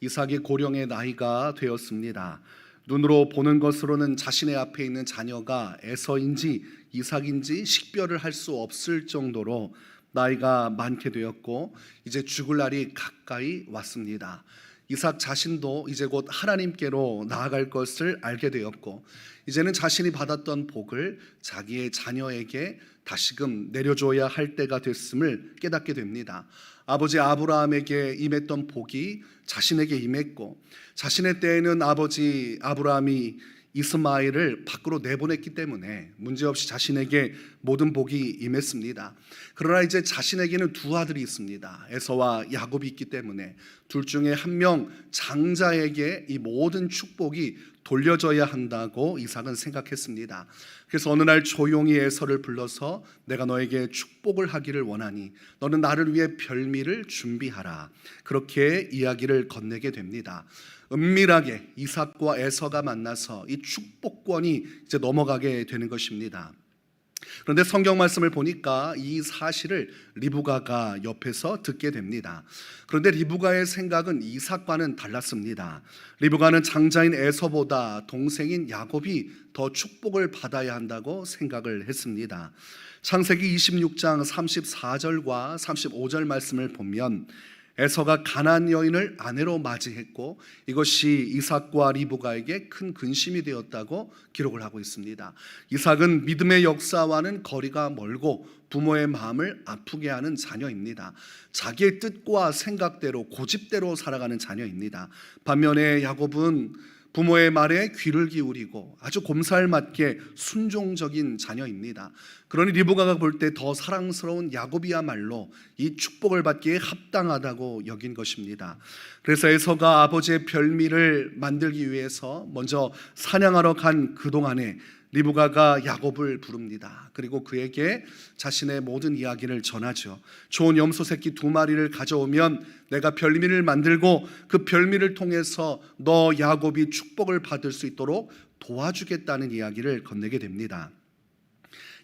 이삭이 고령의 나이가 되었습니다. 눈으로 보는 것으로는 자신의 앞에 있는 자녀가 에서인지 이삭인지 식별을 할 수 없을 정도로 나이가 많게 되었고 이제 죽을 날이 가까이 왔습니다. 이삭 자신도 이제 곧 하나님께로 나아갈 것을 알게 되었고 이제는 자신이 받았던 복을 자기의 자녀에게 다시금 내려줘야 할 때가 됐음을 깨닫게 됩니다. 아버지 아브라함에게 임했던 복이 자신에게 임했고 자신의 때에는 아버지 아브라함이 이스마엘을 밖으로 내보냈기 때문에 문제없이 자신에게 모든 복이 임했습니다. 그러나 이제 자신에게는 두 아들이 있습니다. 에서와 야곱이 있기 때문에 둘 중에 한 명 장자에게 이 모든 축복이 돌려져야 한다고 이삭은 생각했습니다. 그래서 어느 날 조용히 에서를 불러서 내가 너에게 축복을 하기를 원하니 너는 나를 위해 별미를 준비하라. 그렇게 이야기를 건네게 됩니다. 은밀하게 이삭과 에서가 만나서 이 축복권이 이제 넘어가게 되는 것입니다. 그런데 성경 말씀을 보니까 이 사실을 리브가가 옆에서 듣게 됩니다. 그런데 리브가의 생각은 이삭과는 달랐습니다. 리브가는 장자인 에서보다 동생인 야곱이 더 축복을 받아야 한다고 생각을 했습니다. 창세기 26장 34절과 35절 말씀을 보면 에서가 가난 여인을 아내로 맞이했고 이것이 이삭과 리브가에게 큰 근심이 되었다고 기록을 하고 있습니다. 이삭은 믿음의 역사와는 거리가 멀고 부모의 마음을 아프게 하는 자녀입니다. 자기의 뜻과 생각대로 고집대로 살아가는 자녀입니다. 반면에 야곱은 부모의 말에 귀를 기울이고 아주 곰살맞게 순종적인 자녀입니다. 그러니 리브가가 볼 때 더 사랑스러운 야곱이야말로 이 축복을 받기에 합당하다고 여긴 것입니다. 그래서 에서가 아버지의 별미를 만들기 위해서 먼저 사냥하러 간 그동안에 리브가가 야곱을 부릅니다. 그리고 그에게 자신의 모든 이야기를 전하죠. 좋은 염소 새끼 두 마리를 가져오면 내가 별미를 만들고 그 별미를 통해서 너 야곱이 축복을 받을 수 있도록 도와주겠다는 이야기를 건네게 됩니다.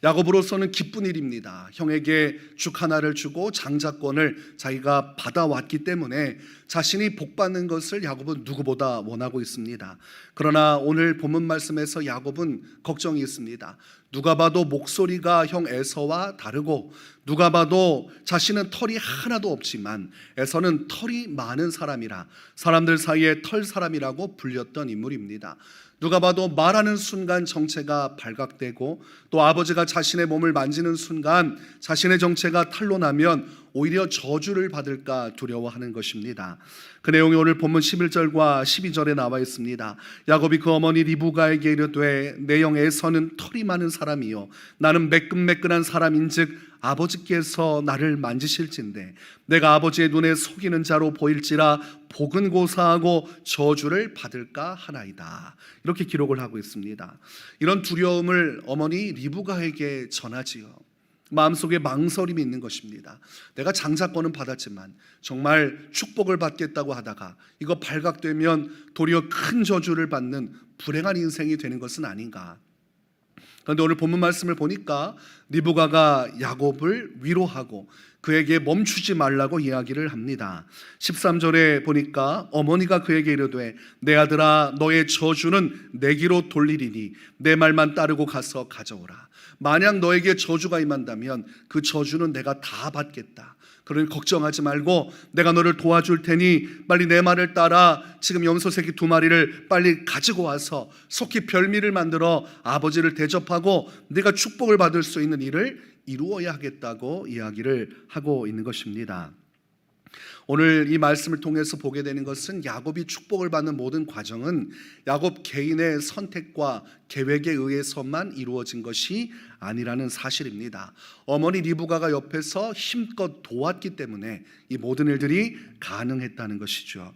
야곱으로서는 기쁜 일입니다. 형에게 죽 하나를 주고 장자권을 자기가 받아왔기 때문에 자신이 복 받는 것을 야곱은 누구보다 원하고 있습니다. 그러나 오늘 본문 말씀에서 야곱은 걱정이 있습니다. 누가 봐도 목소리가 형 에서와 다르고 누가 봐도 자신은 털이 하나도 없지만 에서는 털이 많은 사람이라 사람들 사이에 털 사람이라고 불렸던 인물입니다. 누가 봐도 말하는 순간 정체가 발각되고 또 아버지가 자신의 몸을 만지는 순간 자신의 정체가 탄로나면 오히려 저주를 받을까 두려워하는 것입니다. 그 내용이 오늘 본문 11절과 12절에 나와 있습니다. 야곱이 그 어머니 리브가에게 이르되 내 영에서는 털이 많은 사람이요 나는 매끈매끈한 사람인즉 아버지께서 나를 만지실진데 내가 아버지의 눈에 속이는 자로 보일지라 복은 고사하고 저주를 받을까 하나이다. 이렇게 기록을 하고 있습니다. 이런 두려움을 어머니 리브가에게 전하지요. 마음속에 망설임이 있는 것입니다. 내가 장자권은 받았지만 정말 축복을 받겠다고 하다가 이거 발각되면 도리어 큰 저주를 받는 불행한 인생이 되는 것은 아닌가. 그런데 오늘 본문 말씀을 보니까 리브가가 야곱을 위로하고 그에게 멈추지 말라고 이야기를 합니다. 13절에 보니까 어머니가 그에게 이르되 내 아들아 너의 저주는 내기로 돌리리니 내 말만 따르고 가서 가져오라. 만약 너에게 저주가 임한다면 그 저주는 내가 다 받겠다. 그러니 걱정하지 말고 내가 너를 도와줄 테니 빨리 내 말을 따라 지금 염소 새끼 두 마리를 빨리 가지고 와서 속히 별미를 만들어 아버지를 대접하고 네가 축복을 받을 수 있는 일을 이루어야 하겠다고 이야기를 하고 있는 것입니다. 오늘 이 말씀을 통해서 보게 되는 것은 야곱이 축복을 받는 모든 과정은 야곱 개인의 선택과 계획에 의해서만 이루어진 것이 아니라는 사실입니다. 어머니 리브가가 옆에서 힘껏 도왔기 때문에 이 모든 일들이 가능했다는 것이죠.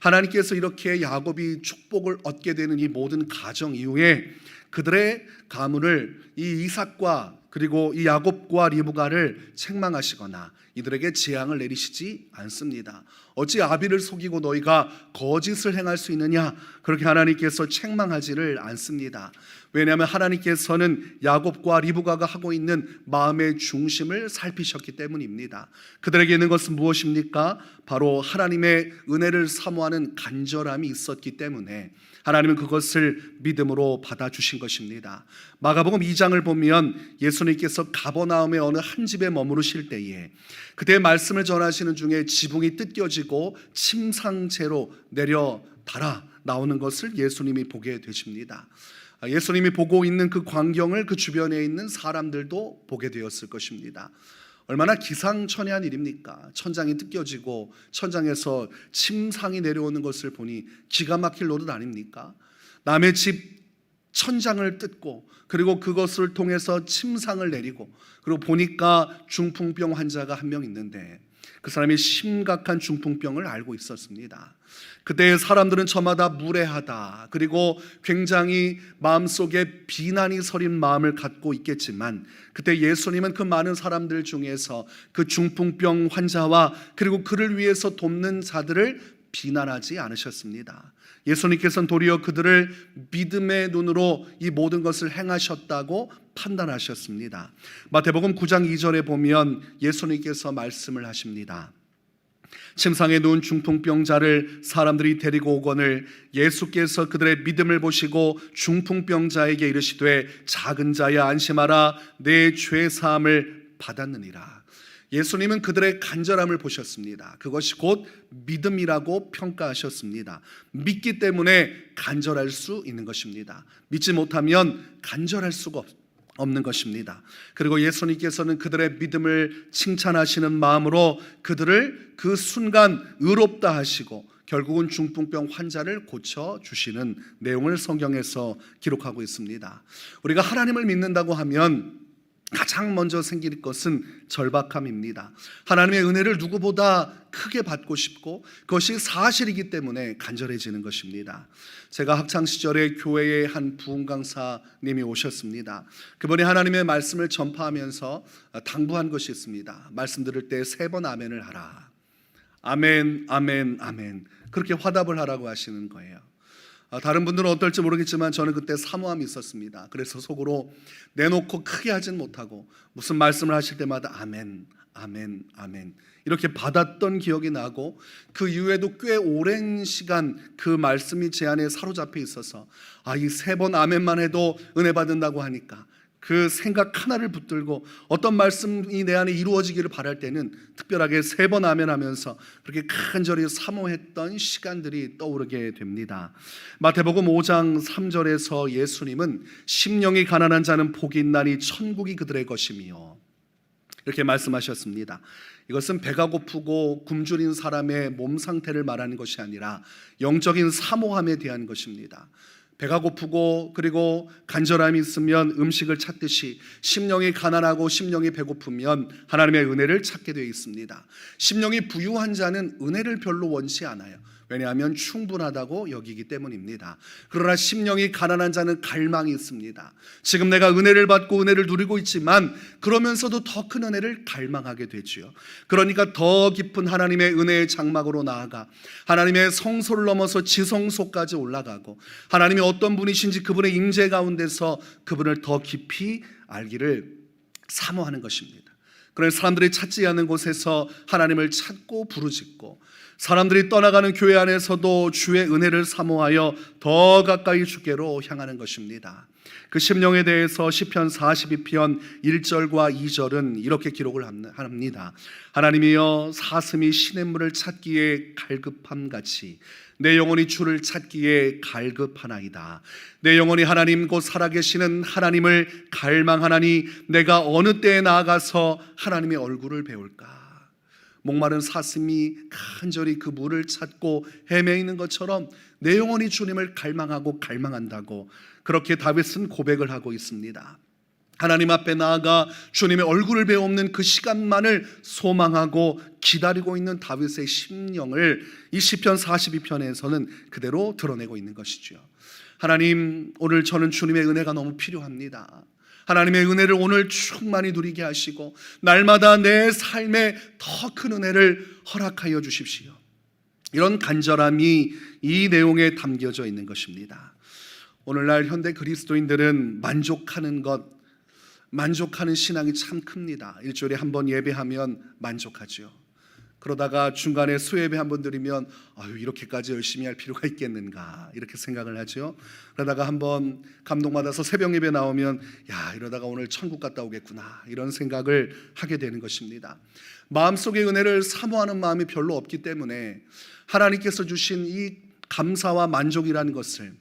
하나님께서 이렇게 야곱이 축복을 얻게 되는 이 모든 가정 이후에 그들의 가문을 이 이삭과 그리고 이 야곱과 리브가를 책망하시거나 이들에게 재앙을 내리시지 않습니다. 어찌 아비를 속이고 너희가 거짓을 행할 수 있느냐? 그렇게 하나님께서 책망하지를 않습니다. 왜냐하면 하나님께서는 야곱과 리브가가 하고 있는 마음의 중심을 살피셨기 때문입니다. 그들에게 있는 것은 무엇입니까? 바로 하나님의 은혜를 사모하는 간절함이 있었기 때문에 하나님은 그것을 믿음으로 받아주신 것입니다. 마가복음 2장을 보면 예수님께서 가버나움의 어느 한 집에 머무르실 때에 그때 말씀을 전하시는 중에 지붕이 뜯겨지고 침상채로 내려 달아 나오는 것을 예수님이 보게 되십니다. 예수님이 보고 있는 그 광경을 그 주변에 있는 사람들도 보게 되었을 것입니다. 얼마나 기상천외한 일입니까? 천장이 뜯겨지고 천장에서 침상이 내려오는 것을 보니 기가 막힐 노릇 아닙니까? 남의 집 천장을 뜯고 그리고 그것을 통해서 침상을 내리고 그리고 보니까 중풍병 환자가 한 명 있는데 그 사람이 심각한 중풍병을 알고 있었습니다. 그때 사람들은 저마다 무례하다. 그리고 굉장히 마음속에 비난이 서린 마음을 갖고 있겠지만 그때 예수님은 그 많은 사람들 중에서 그 중풍병 환자와 그리고 그를 위해서 돕는 자들을 비난하지 않으셨습니다. 예수님께서는 도리어 그들을 믿음의 눈으로 이 모든 것을 행하셨다고 판단하셨습니다. 마태복음 9장 2절에 보면 예수님께서 말씀을 하십니다. 침상에 누운 중풍병자를 사람들이 데리고 오거늘 예수께서 그들의 믿음을 보시고 중풍병자에게 이르시되 작은 자야 안심하라 내 죄 사함을 받았느니라. 예수님은 그들의 간절함을 보셨습니다. 그것이 곧 믿음이라고 평가하셨습니다. 믿기 때문에 간절할 수 있는 것입니다. 믿지 못하면 간절할 수가 없 없는 것입니다. 그리고 예수님께서는 그들의 믿음을 칭찬하시는 마음으로 그들을 그 순간 의롭다 하시고 결국은 중풍병 환자를 고쳐 주시는 내용을 성경에서 기록하고 있습니다. 우리가 하나님을 믿는다고 하면 가장 먼저 생길 것은 절박함입니다. 하나님의 은혜를 누구보다 크게 받고 싶고 그것이 사실이기 때문에 간절해지는 것입니다. 제가 학창 시절에 교회에 한 부흥 강사님이 오셨습니다. 그분이 하나님의 말씀을 전파하면서 당부한 것이 있습니다. 말씀 들을 때 세 번 아멘을 하라. 아멘, 아멘, 아멘. 그렇게 화답을 하라고 하시는 거예요. 아, 다른 분들은 어떨지 모르겠지만 저는 그때 사모함이 있었습니다. 그래서 속으로 내놓고 크게 하진 못하고 무슨 말씀을 하실 때마다 아멘, 아멘, 아멘 이렇게 받았던 기억이 나고 그 이후에도 꽤 오랜 시간 그 말씀이 제 안에 사로잡혀 있어서 아 이 세 번 아멘만 해도 은혜 받는다고 하니까 그 생각 하나를 붙들고 어떤 말씀이 내 안에 이루어지기를 바랄 때는 특별하게 세 번 아멘 하면서 그렇게 간절히 사모했던 시간들이 떠오르게 됩니다. 마태복음 5장 3절에서 예수님은 심령이 가난한 자는 복이 있나니 천국이 그들의 것이며 이렇게 말씀하셨습니다. 이것은 배가 고프고 굶주린 사람의 몸 상태를 말하는 것이 아니라 영적인 사모함에 대한 것입니다. 배가 고프고 그리고 간절함이 있으면 음식을 찾듯이 심령이 가난하고 심령이 배고프면 하나님의 은혜를 찾게 되어 있습니다. 심령이 부유한 자는 은혜를 별로 원치 않아요. 왜냐하면 충분하다고 여기기 때문입니다. 그러나 심령이 가난한 자는 갈망이 있습니다. 지금 내가 은혜를 받고 은혜를 누리고 있지만 그러면서도 더 큰 은혜를 갈망하게 되지요. 그러니까 더 깊은 하나님의 은혜의 장막으로 나아가 하나님의 성소를 넘어서 지성소까지 올라가고 하나님이 어떤 분이신지 그분의 임재 가운데서 그분을 더 깊이 알기를 사모하는 것입니다. 그래서 사람들이 찾지 않는 곳에서 하나님을 찾고 부르짖고 사람들이 떠나가는 교회 안에서도 주의 은혜를 사모하여 더 가까이 주께로 향하는 것입니다. 그 심령에 대해서 시편 42편 1절과 2절은 이렇게 기록을 합니다. 하나님이여 사슴이 시냇물을 찾기에 갈급함 같이 내 영혼이 주를 찾기에 갈급하나이다. 내 영혼이 하나님 곧 살아계시는 하나님을 갈망하나니 내가 어느 때에 나아가서 하나님의 얼굴을 배울까? 목마른 사슴이 간절히 그 물을 찾고 헤매이는 것처럼 내 영혼이 주님을 갈망하고 갈망한다고 그렇게 다윗은 고백을 하고 있습니다. 하나님 앞에 나아가 주님의 얼굴을 배우는 그 시간만을 소망하고 기다리고 있는 다윗의 심령을 이 시편 42편에서는 그대로 드러내고 있는 것이죠. 하나님 오늘 저는 주님의 은혜가 너무 필요합니다. 하나님의 은혜를 오늘 충만히 누리게 하시고 날마다 내 삶에 더 큰 은혜를 허락하여 주십시오. 이런 간절함이 이 내용에 담겨져 있는 것입니다. 오늘날 현대 그리스도인들은 만족하는 것, 만족하는 신앙이 참 큽니다. 일주일에 한 번 예배하면 만족하죠. 그러다가 중간에 수예배 한 번 드리면 아유 이렇게까지 열심히 할 필요가 있겠는가 이렇게 생각을 하죠. 그러다가 한번 감동받아서 새벽 예배 나오면 야 이러다가 오늘 천국 갔다 오겠구나 이런 생각을 하게 되는 것입니다. 마음속의 은혜를 사모하는 마음이 별로 없기 때문에 하나님께서 주신 이 감사와 만족이라는 것을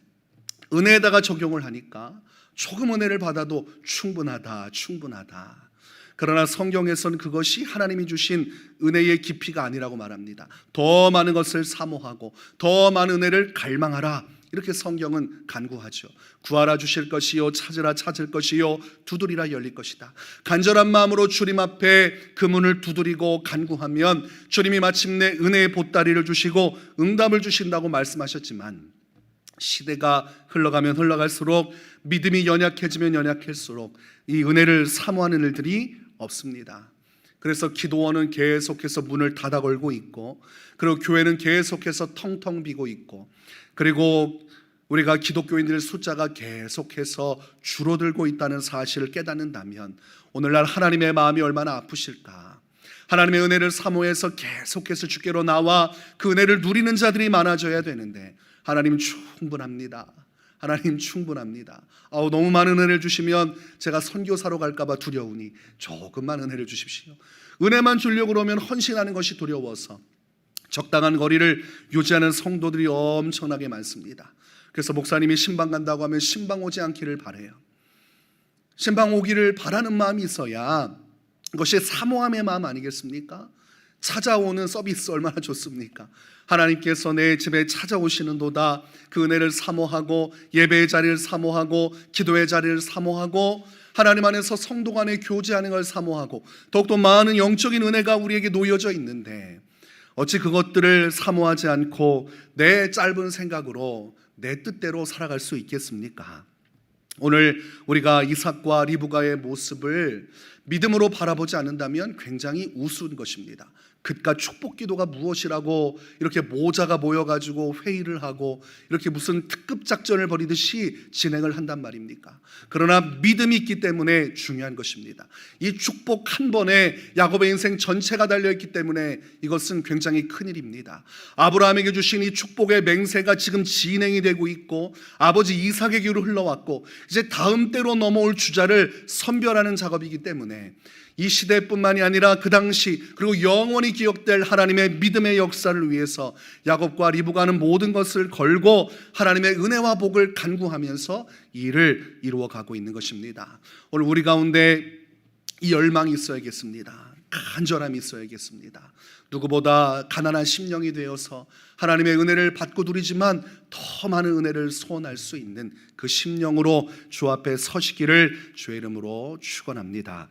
은혜에다가 적용을 하니까 조금 은혜를 받아도 충분하다, 충분하다. 그러나 성경에서는 그것이 하나님이 주신 은혜의 깊이가 아니라고 말합니다. 더 많은 것을 사모하고 더 많은 은혜를 갈망하라. 이렇게 성경은 간구하죠. 구하라 주실 것이요 찾으라 찾을 것이요 두드리라 열릴 것이다. 간절한 마음으로 주님 앞에 그 문을 두드리고 간구하면 주님이 마침내 은혜의 보따리를 주시고 응답을 주신다고 말씀하셨지만 시대가 흘러가면 흘러갈수록 믿음이 연약해지면 연약할수록 이 은혜를 사모하는 일들이 없습니다. 그래서 기도원은 계속해서 문을 닫아 걸고 있고 그리고 교회는 계속해서 텅텅 비고 있고 그리고 우리가 기독교인들의 숫자가 계속해서 줄어들고 있다는 사실을 깨닫는다면 오늘날 하나님의 마음이 얼마나 아프실까? 하나님의 은혜를 사모해서 계속해서 주께로 나와 그 은혜를 누리는 자들이 많아져야 되는데 하나님 충분합니다. 하나님 충분합니다. 아우 너무 많은 은혜를 주시면 제가 선교사로 갈까봐 두려우니 조금만 은혜를 주십시오. 은혜만 주려고 그러면 헌신하는 것이 두려워서 적당한 거리를 유지하는 성도들이 엄청나게 많습니다. 그래서 목사님이 신방 간다고 하면 신방 오지 않기를 바래요. 신방 오기를 바라는 마음이 있어야 그것이 사모함의 마음 아니겠습니까? 찾아오는 서비스 얼마나 좋습니까? 하나님께서 내 집에 찾아오시는도다 그 은혜를 사모하고 예배의 자리를 사모하고 기도의 자리를 사모하고 하나님 안에서 성도 간에 교제하는 걸 사모하고 더욱더 많은 영적인 은혜가 우리에게 놓여져 있는데 어찌 그것들을 사모하지 않고 내 짧은 생각으로 내 뜻대로 살아갈 수 있겠습니까? 오늘 우리가 이삭과 리브가의 모습을 믿음으로 바라보지 않는다면 굉장히 우스운 것입니다. 그깟 축복 기도가 무엇이라고 이렇게 모자가 모여가지고 회의를 하고 이렇게 무슨 특급 작전을 벌이듯이 진행을 한단 말입니까? 그러나 믿음이 있기 때문에 중요한 것입니다. 이 축복 한 번에 야곱의 인생 전체가 달려있기 때문에 이것은 굉장히 큰 일입니다. 아브라함에게 주신 이 축복의 맹세가 지금 진행이 되고 있고 아버지 이삭에게로 흘러왔고 이제 다음 때로 넘어올 주자를 선별하는 작업이기 때문에 이 시대뿐만이 아니라 그 당시 그리고 영원히 기억될 하나님의 믿음의 역사를 위해서 야곱과 리브가는 모든 것을 걸고 하나님의 은혜와 복을 간구하면서 이 일을 이루어 가고 있는 것입니다. 오늘 우리 가운데 이 열망이 있어야겠습니다. 간절함이 있어야겠습니다. 누구보다 가난한 심령이 되어서 하나님의 은혜를 받고 누리지만 더 많은 은혜를 소원할 수 있는 그 심령으로 주 앞에 서시기를 주의 이름으로 축원합니다.